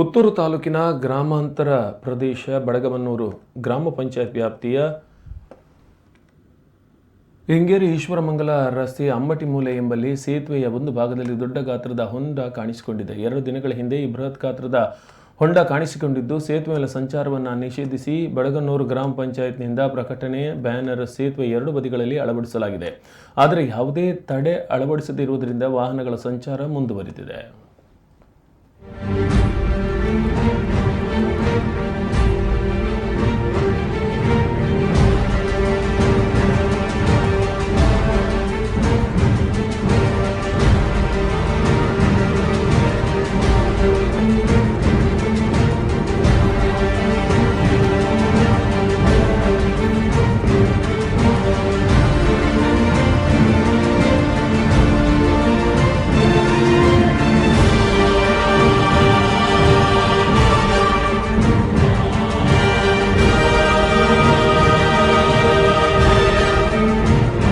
ಪುತ್ತೂರು ತಾಲೂಕಿನ ಗ್ರಾಮಾಂತರ ಪ್ರದೇಶ ಬಡಗಮನ್ನೂರು ಗ್ರಾಮ ಪಂಚಾಯತ್ ವ್ಯಾಪ್ತಿಯ ಹಿಂಗೇರಿ ಈಶ್ವರಮಂಗಲ ರಸ್ತೆಯ ಅಂಬಟಿ ಮೂಲೆ ಎಂಬಲ್ಲಿ ಸೇತುವೆಯ ಒಂದು ಭಾಗದಲ್ಲಿ ದೊಡ್ಡ ಗಾತ್ರದ ಹೊಂಡ ಕಾಣಿಸಿಕೊಂಡಿದೆ. ಎರಡು ದಿನಗಳ ಹಿಂದೆ ಈ ಬೃಹತ್ ಗಾತ್ರದ ಹೊಂಡ ಕಾಣಿಸಿಕೊಂಡಿದ್ದು, ಸೇತುವೆ ಸಂಚಾರವನ್ನು ನಿಷೇಧಿಸಿ ಬಡಗನ್ನೂರು ಗ್ರಾಮ ಪಂಚಾಯತ್ನಿಂದ ಪ್ರಕಟಣೆ, ಬ್ಯಾನರ್, ಸೇತುವೆ ಎರಡು ಬದಿಗಳಲ್ಲಿ ಅಳವಡಿಸಲಾಗಿದೆ. ಆದರೆ ಯಾವುದೇ ತಡೆ ಅಳವಡಿಸದಿರುವುದರಿಂದ ವಾಹನಗಳ ಸಂಚಾರ ಮುಂದುವರಿದಿದೆ.